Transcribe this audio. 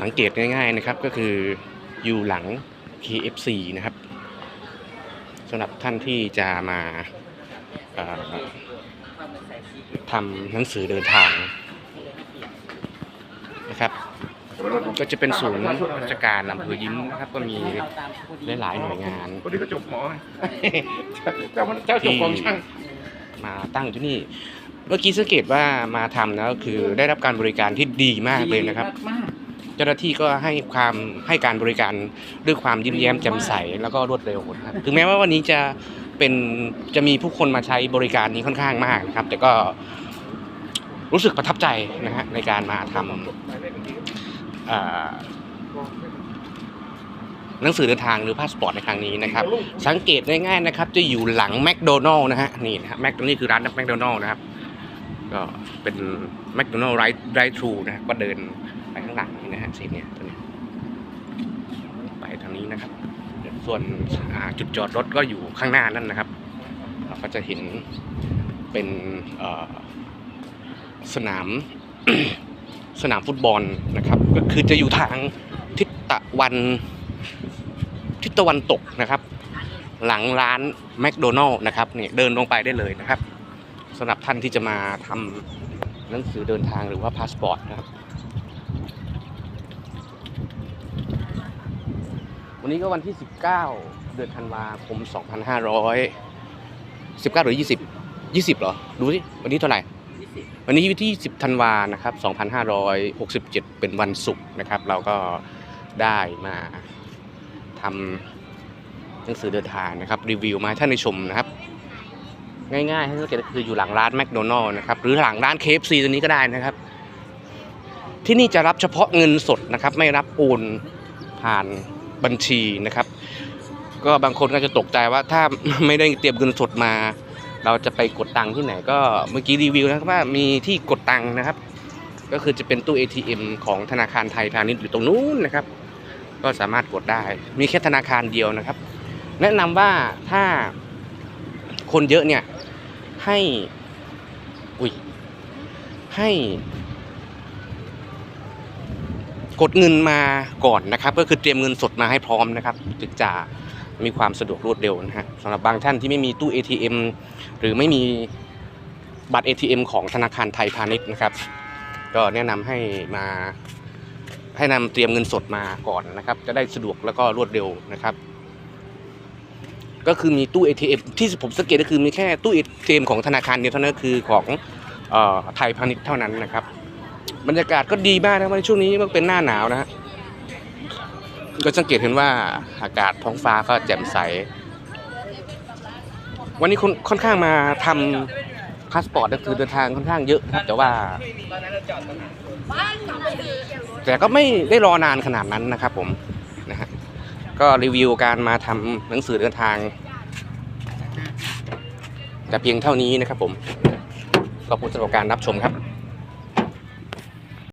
สังเกตง่ายๆนะครับก็คืออยู่หลัง KFC นะครับสำหรับท่านที่จะมาเอ่อทำหนังสือเดินทางนะครับ ก็จะเป็นศูนย์ราชการอำเภอยิ้มนะครับ ก็มีหลายๆหน่วยงานคนนี้ก็จบหมอไงเจ้าเจ้าจบกองช่างมาตั้งอยู่ที่นี่ เมื่อกี้สังเกตว่ามาทำนะก็คือได้รับการบริการที่ดีมากเลยนะครับมาก เจ้าหน้าที่ก็ให้ความให้การบริการด้วยความยิ้มแย้มแจ่มใสแล้วก็รวดเร็วนะครับถึงแม้ว่าวันนี้จะเป็นจะมีผู้คนมาใช้บริการนี้ค่อนข้างมากนะครับ แต่ก็รู้สึกประทับใจนะฮะในการมาทำอ่าหนังสือเดินทางหรือพาสปอร์ตในครั้งนี้นะครับ สังเกตง่ายๆนะครับ จะอยู่หลังแมคโดนัลล์นะฮะนี่นะฮะแมคนี่คือร้านแมคโดนัลล์นะครับ ก็เป็นแมคโดนัลล์ไรไรทรูนะครับก็เดินไปข้าง หลังนี่นะฮะสีเนี่ยตัวนี้ไปทางนี้นะครับ ส่วนจุดจอดรถก็อยู่ข้างหน้านั่นนะครับ เราก็จะเห็นเป็นสนามสนามฟุตบอลนะครับ ก็คือจะอยู่ทางทิศตะวันทิศตะวันตกนะครับ หลังร้านแมคโดนัลล์นะครับนี่เดินลงไปได้เลยนะครับสำหรับท่านที่จะมาทำหนังสือเดินทางหรือว่าพาสปอร์ตนะครับ วันนี้ก็วันที่ 19 เดือนธันวาคม 2500 19 หรือ 20 20เหรอ ดูสิวันนี้เท่าไหร่ วันนี้อยู่ที่ 10 ธันวานะครับ 2567 เป็นวันศุกร์นะครับ เราก็ได้มาทำหนังสือเดินทางนะครับ รีวิวมาให้ท่านได้ชมนะครับ ง่ายๆให้สังเกตก็คืออยู่หลังร้านแมคโดนัลล์นะครับ หรือหลังร้าน KFC ตัวนี้ก็ได้นะครับ ที่นี่จะรับเฉพาะเงินสดนะครับ ไม่รับโอนผ่าน บัญชีนะครับ ก็บางคนก็จะตกใจว่าถ้าไม่ได้เตรียมเงินสดมา เราจะไปกดตังค์ที่ไหน ก็เมื่อกี้รีวิวนะครับว่ามีที่กดตังค์นะครับ ก็คือจะเป็นตู้ ATM ของธนาคารไทยพาณิชย์อยู่ตรงนู้นนะครับ ก็สามารถกดได้ มีแค่ธนาคารเดียวนะครับ แนะนำว่าถ้าคนเยอะเนี่ยให้อุ้ยให้ กดเงินมาก่อนนะครับ ก็คือเตรียมเงินสดมาให้พร้อมนะครับถึงจะมีความสะดวกรวดเร็วนะฮะสำหรับบางท่านที่ไม่มีตู้ ATM หรือไม่มีบัตร ATM ของธนาคารไทยพาณิชย์นะครับ ก็แนะนำให้มาให้นำเตรียมเงินสดมาก่อนนะครับ จะได้สะดวกแล้วก็รวดเร็วนะครับ ก็คือมีตู้ ATM ที่ผมสังเกตก็คือมีแค่ตู้ ATM ของธนาคารเดียวเท่านั้นคือของออไทยพาณิชย์เท่านั้นนะครับ บรรยากาศก็ดีมากนะวันช่วงนี้มันเป็นหน้าหนาวนะฮะก็สังเกตเห็นว่าอากาศท้องฟ้าก็แจ่มใส วันนี้คนค่อนข้างมาทำพาสปอร์ตก็คือเดินทางค่อนข้างเยอะนะครับ แต่ว่า แต่ก็ไม่ได้รอนานขนาดนั้นนะครับ ผมนะฮะก็รีวิวการมาทำหนังสือเดินทาง แต่เพียงเท่านี้นะครับผมขอบคุณสำหรับการรับชมครับ